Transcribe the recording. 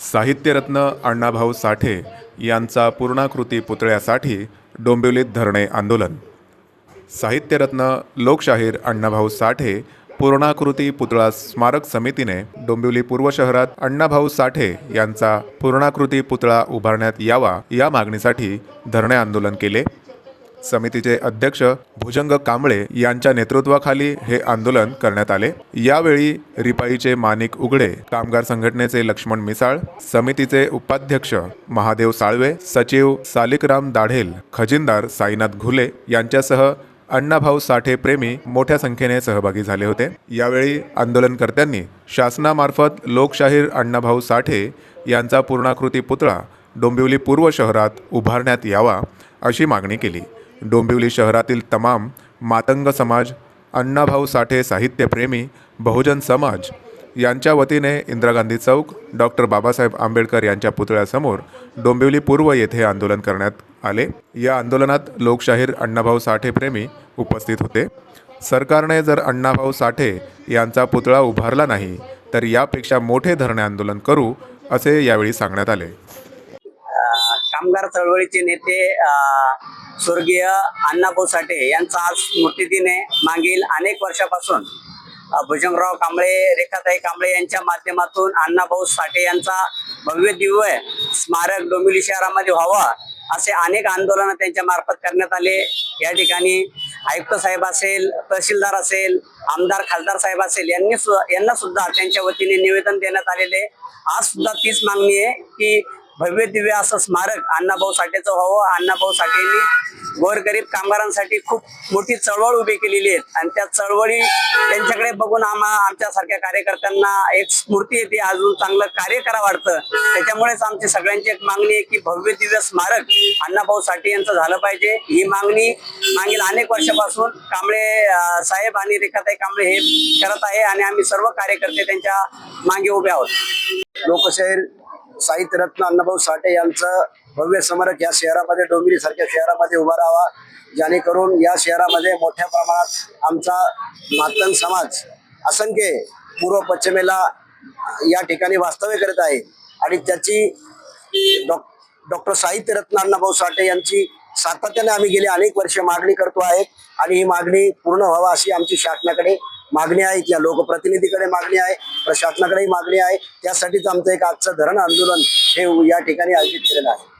साहित्यरत्न अण्णाभाऊ साठे यांचा पूर्णाकृती पुतळ्यासाठी डोंबिवलीत धरणे आंदोलन. साहित्यरत्न लोकशाहीर अण्णाभाऊ साठे पूर्णाकृती पुतळा स्मारक समितीने डोंबिवली पूर्व शहरात अण्णाभाऊ साठे यांचा पूर्णाकृती पुतळा उभारण्यात यावा या मागणीसाठी धरणे आंदोलन केले. समितीचे अध्यक्ष भुजंग कांबळे यांच्या नेतृत्वाखाली हे आंदोलन करण्यात आले. यावेळी रिपाईचे माणिक उघडे कामगार संघटनेचे लक्ष्मण मिसाळ समितीचे उपाध्यक्ष महादेव साळवे सचिव सालिकराम दाढेल खजिनदार साईनाथ घुले यांच्यासह अण्णाभाऊ साठे प्रेमी मोठ्या संख्येने सहभागी झाले होते. यावेळी आंदोलनकर्त्यांनी शासनामार्फत लोकशाहीर अण्णाभाऊ साठे यांचा पूर्णाकृती पुतळा डोंबिवली पूर्व शहरात उभारण्यात यावा अशी मागणी केली. डोंबिवली शहरातील तमाम मातंग समाज अण्णाभाऊ साठे साहित्यप्रेमी बहुजन समाज यांच्या वतीने इंदिरा गांधी चौक डॉक्टर बाबासाहेब आंबेडकर यांच्या पुतळ्यासमोर डोंबिवली पूर्व येथे आंदोलन करण्यात आले. या आंदोलनात लोकशाहीर अण्णाभाऊ साठेप्रेमी उपस्थित होते. सरकारने जर अण्णाभाऊ साठे यांचा पुतळा उभारला नाही तर यापेक्षा मोठे धरणे आंदोलन करू असे यावेळी सांगण्यात आले. कामगार चळवळीचे नेते स्वर्गीय अण्णाभाऊ साठे यांचा आज स्मृतिदिने मागील अनेक वर्षापासून भुजंगराव कांबळे रेखाताई कांबळे यांच्या माध्यमातून अण्णाभाऊ साठे यांचा भव्य दिव्य स्मारक डोंबिवली शहरामध्ये व्हावा असे अनेक आंदोलन त्यांच्या मार्फत करण्यात आले. या ठिकाणी आयुक्त साहेब असेल तहसीलदार असेल आमदार खासदार साहेब असेल यांनी सु यांना सुद्धा त्यांच्या वतीने निवेदन देण्यात आलेले. आज सुद्धा तीच मागणी आहे की भव्य दिव्य असं स्मारक अण्णाभाऊ साठेचं व्हावं. अण्णाभाऊ साठेंनी गोरगरीब कामगारांसाठी खूप मोठी चळवळ उभी केलेली आहे. आणि त्या चळवळी त्यांच्याकडे बघून आम्हा आमच्यासारख्या कार्यकर्त्यांना एक स्फूर्ती येते. अजून चांगलं कार्य करा वाटतं. त्याच्यामुळेच आमची सगळ्यांची एक मागणी आहे की भव्य दिव्य स्मारक अण्णाभाऊ साठे यांचं झालं पाहिजे. ही मागणी मागील अनेक वर्षापासून कांबळे साहेब आणि रेखाताई कांबळे हे करत आहे आणि आम्ही सर्व कार्यकर्ते त्यांच्या मागे उभे आहोत. लोकशाहीर साहित्यरत्न अण्णाभाऊ साठे यांचं भव्य स्मारक या शहरामध्ये डोंबिरी सारख्या शहरामध्ये उभा राहावा. जेणेकरून या शहरामध्ये मोठ्या प्रमाणात आमचा मातंग समाज असंख्य पूर्व पश्चिमेला या ठिकाणी वास्तव्य करत आहे. आणि त्याची डॉ डॉक्टर साहित्यरत्न अण्णाभाऊ साठे यांची सातत्याने आम्ही गेली अनेक वर्ष मागणी करतो आहे. आणि ही मागणी पूर्ण व्हावा अशी आमची शासनाकडे मागणी आहे या लोकप्रतिनिधीकडे मागणी आहे प्रशासनाकडेही मागणी आहे. त्यासाठीच आमचं एक आजचं धरण आंदोलन हे या ठिकाणी आयोजित केलेलं आहे.